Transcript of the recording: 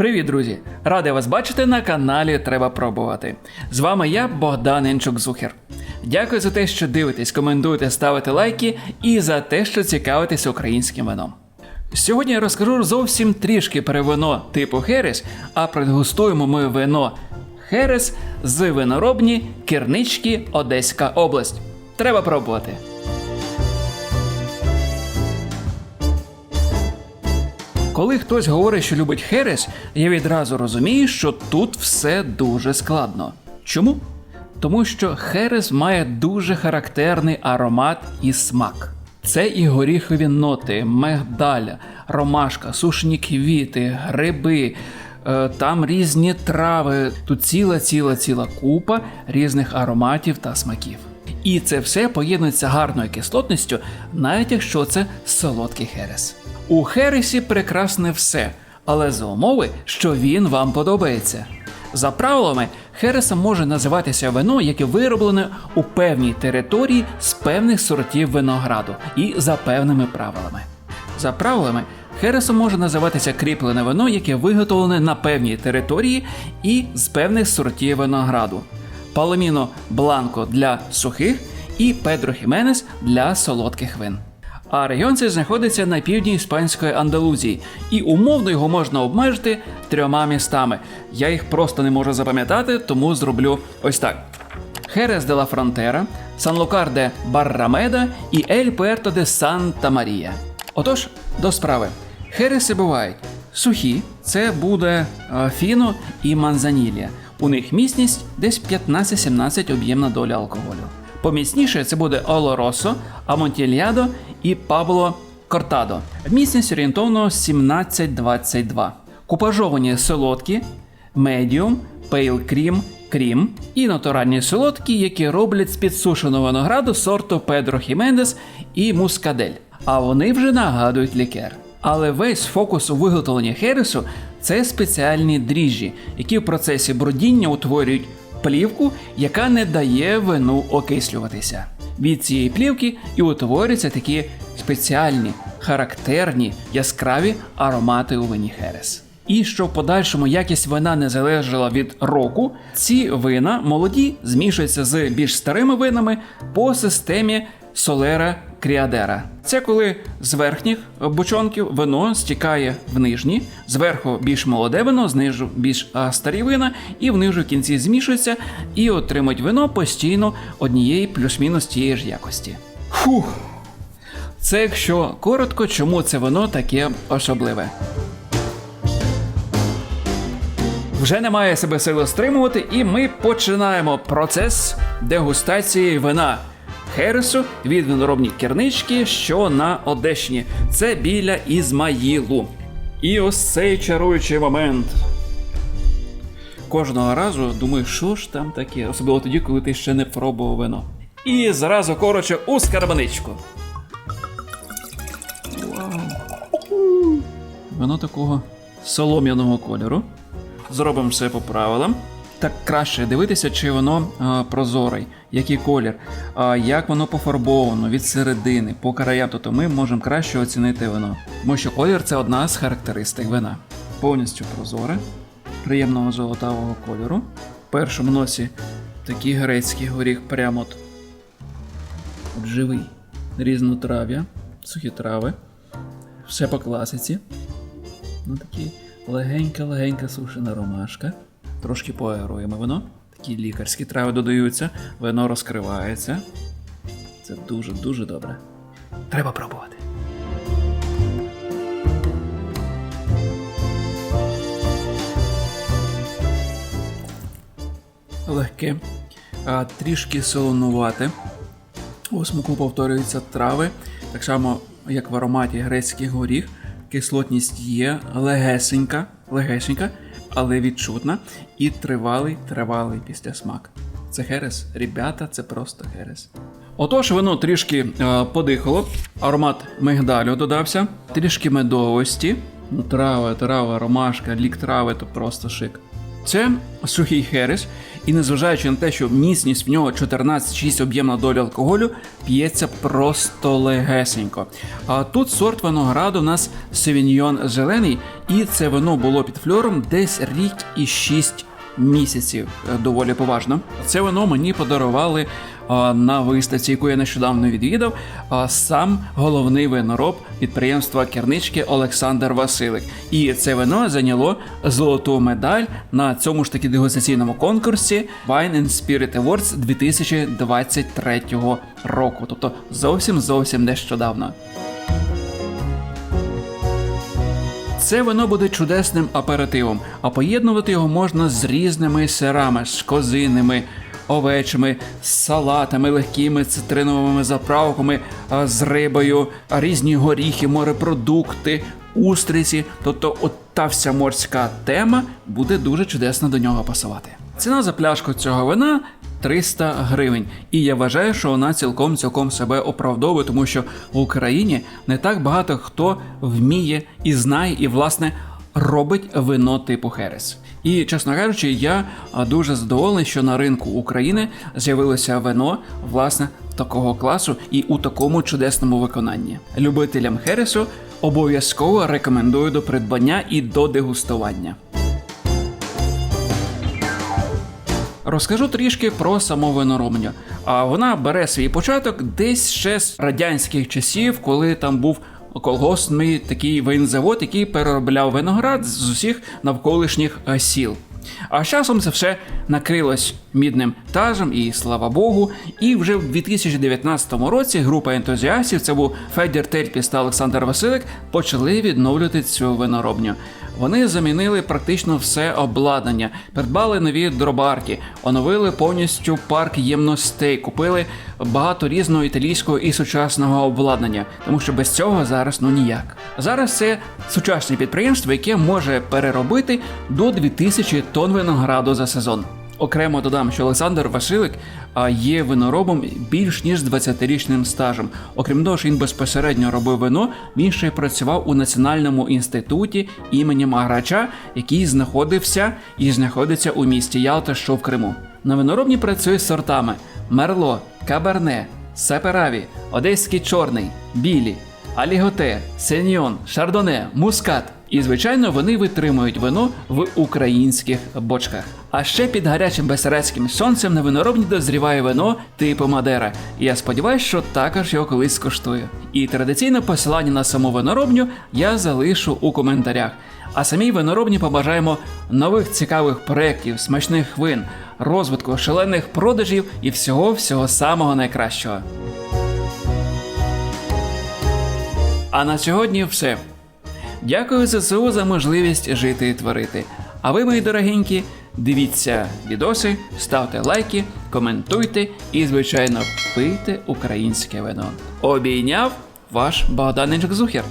Привіт, друзі! Радий вас бачити на каналі Треба пробувати. З вами я, Богдан Інчук-Зухер. Дякую за те, що дивитесь, коментуєте, ставите лайки і за те, що цікавитесь українським вином. Сьогодні я розкажу зовсім трішки про вино типу Херес, а продегустуємо ми вино Херес з виноробні Кернички, Одеська область. Треба пробувати. Коли хтось говорить, що любить Херес, я відразу розумію, що тут все дуже складно. Чому? Тому що Херес має дуже характерний аромат і смак. Це і горіхові ноти, мегдаля, ромашка, сушені квіти, гриби, е, там різні трави. Тут ціла, ціла, ціла купа різних ароматів та смаків. І це все поєднується гарною кислотністю, навіть якщо це солодкий херес. У хересі прекрасне все, але за умови, що він вам подобається. За правилами, хересом може називатися вино, яке вироблене у певній території з певних сортів винограду і за певними правилами. За правилами, хересом може називатися кріплене вино, яке виготовлене на певній території і з певних сортів винограду. Паломіно Бланко для сухих і Педро Хіменес для солодких вин. А регіон цей знаходиться на півдні іспанської Андалузії, і умовно його можна обмежити трьома містами. Я їх просто не можу запам'ятати, тому зроблю ось так: Херес де ла Фронтера, Сан Лукар де Баррамеда і Ель Пуерто де Санта Марія. Отож, до справи. Хереси бувають сухі, це буде е, фіно і манзанілія. У них міцність десь 15-17 об'ємна доля алкоголю. Поміцніше це буде Олоросо, Амонтільядо і Пабло Кортадо. Міцність орієнтовно 17-22. Купажовані солодкі, медіум, пейл крім, крім і натуральні солодкі, які роблять з підсушеного винограду сорту Педро Хімендес і Мускадель. А вони вже нагадують лікер. Але весь фокус у виготовленні хересу це спеціальні дріжджі, які в процесі бродіння утворюють плівку, яка не дає вину окислюватися. Від цієї плівки і утворюються такі спеціальні, характерні, яскраві аромати у вині Херес. І щоб в подальшому якість вина не залежала від року, ці вина молоді змішуються з більш старими винами по системі Солера Кріадера. Це коли з верхніх бочонків вино стікає в нижні, зверху більш молоде вино, знизу більш старі вина, і внизу в кінці змішуються і отримують вино постійно однієї плюс-мінус тієї ж якості. Фух. Це якщо коротко, чому це вино таке особливе. Вже немає себе сили стримувати, і ми починаємо процес дегустації вина Хересу від виноробні кернички, що на Одещині. Це біля Ізмаїлу. І ось цей чаруючий момент. Кожного разу думаю, що ж там таке, особливо тоді, коли ти ще не пробував вино. І зразу коротше у скарбаничку. Вау. Вино такого солом'яного кольору. Зробимо все по правилам. Так краще дивитися, чи воно а, прозорий, який колір, як воно пофарбовано від середини, по краям, тобто ми можемо краще оцінити вино. Тому що колір це одна з характеристик вина. Повністю прозоре, приємного золотавого кольору. В першому носі такий грецький горіх прямо от, от живий. Різнотрав'я, сухі трави. Все по класиці. Ну, такі легенька-легенька сушена ромашка. Трошки поаеруємо вино. Такі лікарські трави додаються, вино розкривається. Це дуже-дуже добре. Треба пробувати. Легке, а, трішки солонувате. У смаку повторюються трави, так само, як в ароматі грецький горіх. Кислотність є легесенька, легесенька, але відчутна, і тривалий, тривалий післясмак. Це херес, ребята, це просто херес. Отож, воно трішки е, подихало, аромат мигдалю додався, трішки медовості. Ну, трава, трава, ромашка, лік трави то просто шик. Це сухий херес, і незважаючи на те, що міцність в нього 14,6 об'ємна доля алкоголю, п'ється просто легесенько. А тут сорт винограду у нас Севіньйон зелений, і це вино було під фльором десь рік і 6 місяців. Е, Доволі поважно. Це вино мені подарували а, на виставці, яку я нещодавно відвідав. А сам головний винороб підприємства кернички Олександр Василик. І це вино зайняло золоту медаль на цьому ж таки дегустаційному конкурсі Wine and Spirit Awards 2023 року. Тобто зовсім зовсім нещодавно. Це вино буде чудесним аперитивом, а поєднувати його можна з різними сирами, з козиними, овечими, салатами, легкими цитриновими заправками, з рибою, різні горіхи, морепродукти, устриці. Тобто, от та вся морська тема буде дуже чудесно до нього пасувати. Ціна за пляшку цього вина 300 гривень. І я вважаю, що вона цілком цілком себе оправдовує, тому що в Україні не так багато хто вміє і знає, і власне робить вино типу Херес. І чесно кажучи, я дуже задоволений, що на ринку України з'явилося вино власне такого класу і у такому чудесному виконанні. Любителям Хересу обов'язково рекомендую до придбання і до дегустування. Розкажу трішки про саму виноробню. А вона бере свій початок десь ще з радянських часів, коли там був колгоспний такий винзавод, який переробляв виноград з усіх навколишніх е, сіл. А з часом це все накрилось мідним тазом, і слава Богу. І вже в 2019 році група ентузіастів, це був Федір Тельпіс та Олександр Василик, почали відновлювати цю виноробню. Вони замінили практично все обладнання, придбали нові дробарки, оновили повністю парк ємностей, купили багато різного італійського і сучасного обладнання, тому що без цього зараз ну ніяк. Зараз це сучасне підприємство, яке може переробити до 2000 тонн винограду за сезон. Окремо додам, що Олександр Василик є виноробом більш ніж з 20-річним стажем. Окрім того, що він безпосередньо робив вино, він ще й працював у Національному інституті імені Маграча, який знаходився і знаходиться у місті Ялта, що в Криму. На виноробні працює з сортами Мерло, Каберне, Сапераві, Одеський чорний, білі, Аліготе, Сеньйон, Шардоне, Мускат. І, звичайно, вони витримують вино в українських бочках. А ще під гарячим безсерецьким сонцем на виноробні дозріває вино типу Мадера. Я сподіваюся, що також його колись скуштую. І традиційне посилання на саму виноробню я залишу у коментарях. А самій виноробні побажаємо нових цікавих проєктів, смачних вин, розвитку шалених продажів і всього всього самого найкращого. А на сьогодні все. Дякую ЗСУ за можливість жити і творити. А ви, мої дорогенькі, дивіться відоси, ставте лайки, коментуйте і, звичайно, пийте українське вино. Обійняв ваш Богданичок Зухер.